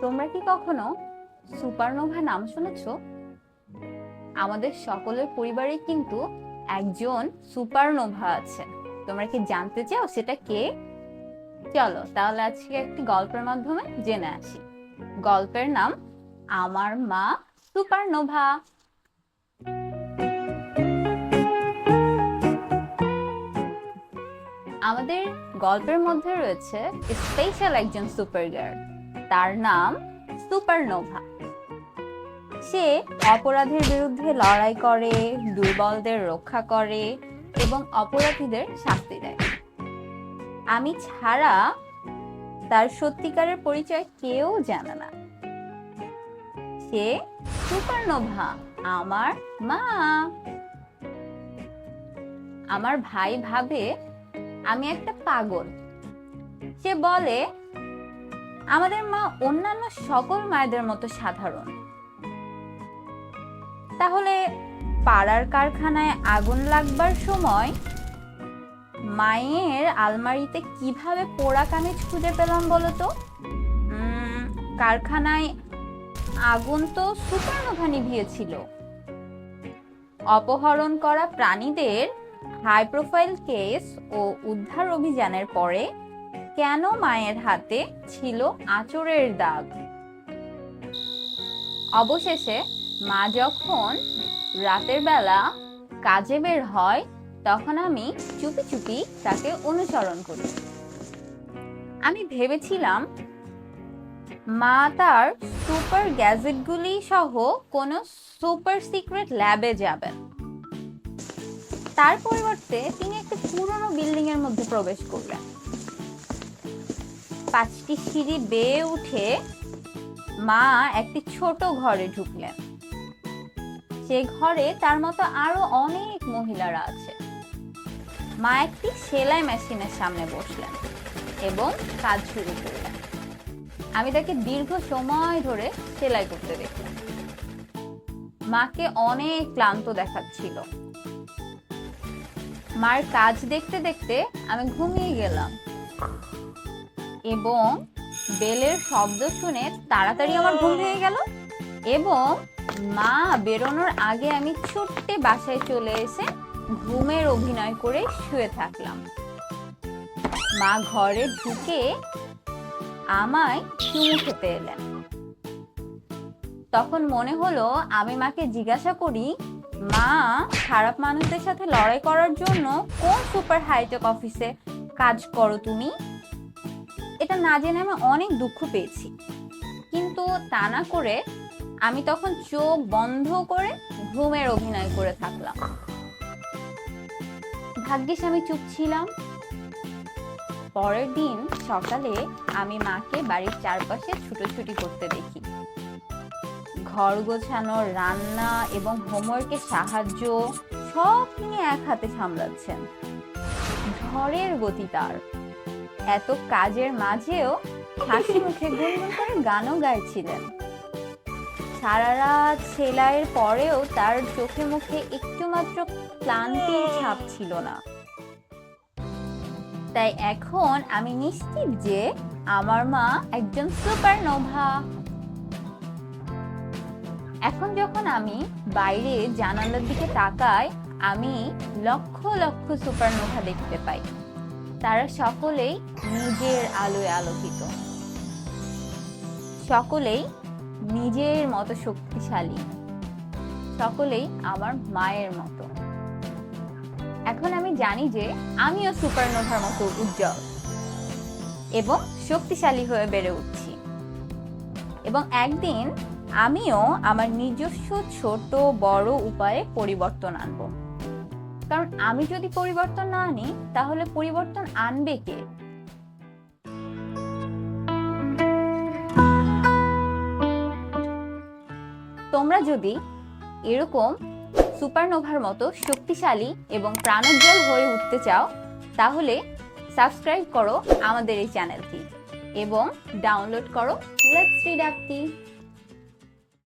তোমরা কি কখনো সুপারনোভা নাম শুনেছো? আমাদের সকলের পরিবারে কিন্তু একজন সুপারনোভা আছে। তোমরা কি জানতে চাও সেটা কে? চলো, তাহলে আজকে একটি গল্পের মাধ্যমে জেনে আসি। গল্পের নাম, আমার মা সুপারনোভা। আমাদের গল্পের মধ্যে রয়েছে স্পেশাল একজন সুপার গার্ল তার নাম সুপারনোভা। সে অপরাধের বিরুদ্ধে লড়াই করে, দুর্বলদের রক্ষা করে এবং অপরাধীদের শাস্তি দেয়। আমি ছাড়া তার সত্যিকারের পরিচয় কেউ জানে না। সে সুপারনোভা, আমার মা। আমার ভাই ভাবে আমি একটা পাগল। সে বলে আমাদের মা অন্যান্য সকল মায়েদের মতো সাধারণ। তাহলে পাড়ার কারখানায় আগুন লাগবার সময় মায়ের আলমারিতে কীভাবে পোড়া কামিজ খুঁজে পেলাম বলতো কারখানায় আগুন তো সুপারনোভা নিভিয়েছিল অপহরণ করা প্রাণীদের হাই প্রোফাইল কেস ও উদ্ধার অভিযানের পরে কেন মায়ের হাতে ছিল আঁচড়ের দাগ? অবশেষে মা যখন রাতের বেলা কাজে বের হয়, তখন আমি চুপি চুপি তাকে অনুসরণ করি। আমি ভেবেছিলাম, মা তার সুপার গ্যাজেটগুলি সহ কোনো সুপার সিক্রেট ল্যাবে যাবেন। তার পরিবর্তে তিনি একটি পুরনো বিল্ডিং এর মধ্যে প্রবেশ করলেন। পাঁচটি সিঁড়ি বেয়ে উঠে মা একটি ছোট ঘরে ঢুকলেন। সে ঘরে তার মতো আরও অনেক মহিলারা আছে। মা একটি সেলাই মেশিনের সামনে বসলেন এবং কাজ শুরু করলেন। আমি তাকে দীর্ঘ সময় ধরে সেলাই করতে দেখলাম। মাকে অনেক ক্লান্ত দেখাচ্ছিল। মার কাজ দেখতে দেখতে আমি ঘুমিয়ে গেলাম। এবং বেলের শব্দ শুনে তাড়াতাড়ি আমার ঘুম ভেঙে গেল এবং মা বেরোনোর আগে আমি ছুট্টে বাসায় চলে এসে ঘুমের অভিনয় করে শুয়ে থাকলাম। মা ঘরে ঢুকে আমায় চুমু খেতে এলেন। তখন মনে হলো আমি মাকে জিজ্ঞাসা করি, মা, খারাপ মানুষদের সাথে লড়াই করার জন্য কোন সুপার হাইটেক অফিসে কাজ করো তুমি? এটা না জেনে আমি অনেক দুঃখ পেয়েছি। কিন্তু তা না করে আমি তখন চোখ বন্ধ করে ঘুমের অভিনয় করে থাকলাম। ভাগ্যিস আমি চুপ ছিলাম। পরের দিন সকালে আমি মাকে বাড়ির চারপাশে ছুটোছুটি করতে দেখি। ঘর গোছানো, রান্না এবং হোমওয়ার্কের সাহায্য সব তিনি এক হাতে সামলাচ্ছেন। ঝড়ের গতি তার। এত কাজের মাঝেও হাসি মুখে গুনগুন করে গানও গাইছিলেন। সারা রাত সেলাইয়ের পরেও তার চোখে মুখে একটুমাত্র ক্লান্তির ছাপ ছিল না। তাই এখন আমি নিশ্চিত যে আমার মা একজন সুপার নোভা এখন যখন আমি বাইরে জানালার দিকে তাকাই, আমি লক্ষ লক্ষ সুপারনোভা দেখতে পাই। তারা সকলেই নিজের আলোয় আলোকিত। সকলেই নিজের মতো শক্তিশালী। সকলেই আমার মায়ের মতো। এখন আমি জানি যে আমিও সুপারনোভার মতো উজ্জ্বল এবং শক্তিশালী হয়ে বেড়ে উঠছি। এবং একদিন আমিও আমার নিজস্ব ছোট বড় উপায়ে পরিবর্তন আনব। কারণ আমি যদি পরিবর্তন না আনি, তাহলে পরিবর্তন আনবে কে? তোমরা যদি এরকম সুপারনোভার মতো শক্তিশালী এবং প্রাণোজ্জ্বল হয়ে উঠতে চাও, তাহলে সাবস্ক্রাইব করো আমাদের এই চ্যানেলটি এবং ডাউনলোড করো লেটস রিড